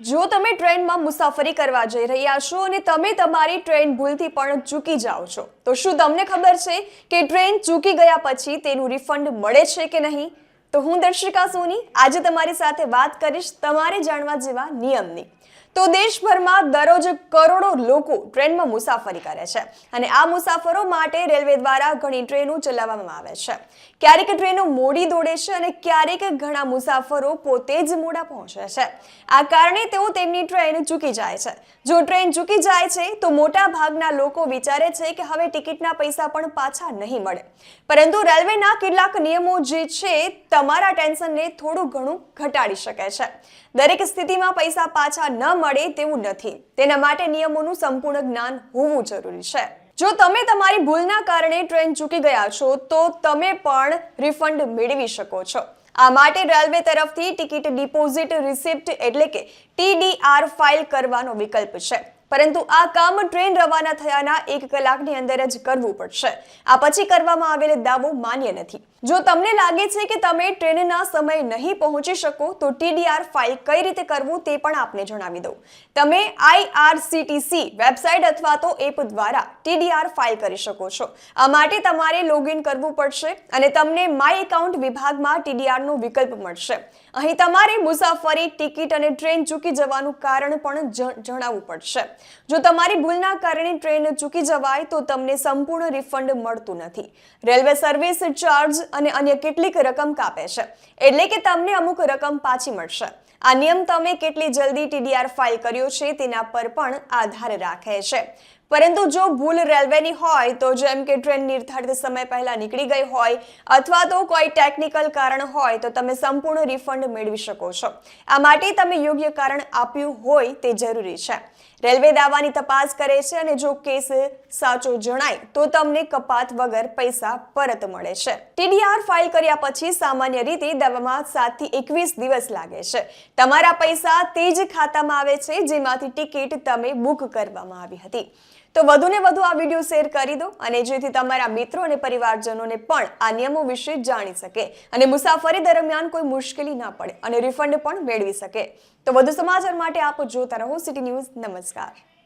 જો તમે ટ્રેનમાં મુસાફરી કરવા જઈ રહ્યા છો અને તમે તમારી ટ્રેન ભૂલથી પણ ચૂકી જાઓ છો, તો શું તમને ખબર છે કે ટ્રેન ચૂકી ગયા પછી તેનું રિફંડ મળે છે કે નહીં? તો હું દર્શિકા સોની, આજે તમારી સાથે વાત કરીશ તમારે જાણવા જેવા નિયમની. તો દેશભરમાં દરરોજ કરોડો લોકો ટ્રેનમાં મુસાફરી કરે છે અને આ મુસાફરો માટે રેલવે દ્વારા ઘણી ટ્રેનો ચલાવવામાં આવે છે. ક્યારેક ટ્રેનો મોડી દોડે છે અને ક્યારેક ઘણા મુસાફરો પોતે જ મોડા પહોંચે છે. આ કારણે તેઓ તેમની ટ્રેન ચૂકી જાય છે. જો ટ્રેન ચૂકી જાય છે, તો મોટા ભાગના લોકો વિચારે છે કે હવે ટિકિટના પૈસા પણ પાછા નહીં મળે. પરંતુ રેલવેના કેટલાક નિયમો જે છે, તમારા ટેન્શનને થોડું ઘણું ઘટાડી શકે છે. દરેક સ્થિતિમાં પૈસા પાછા ન મળે તેવું નથી. તેના માટે નિયમોનું સંપૂર્ણ જ્ઞાન હોવું જરૂરી છે. જો તમે તમારી ભૂલના કારણે ટ્રેન ચૂકી ગયા છો, તો તમે પણ રિફંડ મેળવી શકો છો. આ માટે રેલવે તરફથી ટિકિટ ડિપોઝિટ રિસિપ્ટ એટલે કે ટીડીઆર ફાઇલ કરવાનો વિકલ્પ છે. પરંતુ આ કામ ટ્રેન રવાના થયાના એક કલાકની અંદર જ કરવું પડશે. આ પછી કરવામાં આવેલ દાવો માન્ય નથી. જો તમને લાગે છે કે તમે ટ્રેનના સમય નહીં પહોંચી શકો, તો ટીડીઆર ફાઇલ કઈ રીતે કરવું તે પણ આપને જણાવી દઉં. તમે આઈઆરસીટીસી વેબસાઇટ અથવા તો એપ દ્વારા ટીડીઆર ફાઇલ કરી શકો છો. આ માટે તમારે લોગિન કરવું પડશે અને તમને માય એકાઉન્ટ વિભાગમાં ટીડીઆરનો વિકલ્પ મળશે. અહીં તમારે મુસાફરી, ટિકિટ અને ટ્રેન ચૂકી જવાનું કારણ પણ જણાવવું પડશે. જો તમારી ભૂલના કારણે ટ્રેન ચૂકી જવાય, તો તમને સંપૂર્ણ રિફંડ મળતું નથી. રેલવે સર્વિસ ચાર્જ અને અન્ય કેટલીક રકમ કાપે છે. એટલે કે તમને અમુક રકમ પાછી મળશે. આ નિયમ તમે કેટલી જલ્દી ટીડીઆર ફાઇલ કર્યો છે તેના પર પણ આધાર રાખે છે. પરંતુ જો ભૂલ રેલવેની હોય તો જેમ કે ટ્રેન નિર્ધારિત સમય પહેલા નીકળી ગઈ હોય અથવા તો કોઈ ટેકનિકલ કારણ હોય તો તમે સંપૂર્ણ રિફંડ મેળવી શકો છો. આ માટે તમે યોગ્ય કારણ આપ્યું હોય તે જરૂરી છે. રેલવે દાવાની તપાસ કરે છે અને જો કેસ સાચો જણાય તો તમને કપાત વગર પૈસા પરત મળે છે. ટીડીઆર ફાઇલ કર્યા પછી સામાન્ય રીતે દાવામાં સાતથી એકવીસ દિવસ લાગે છે. તમારા પૈસા તે જ ખાતામાં આવે છે જેમાંથી ટિકિટ તમે બુક કરવામાં આવી હતી. તો વધુને વધુ આ વીડિયો શેર કરી દો અને જેથી તમારા મિત્રો અને પરિવારજનોને પણ આ નિયમો વિશે જાણી શકે અને મુસાફરી દરમિયાન કોઈ મુશ્કેલી ના પડે અને રિફંડ પણ મેળવી શકે. તો વધુ સમાચાર માટે આપ જોતા રહો સિટી ન્યૂઝ નમસ્કાર.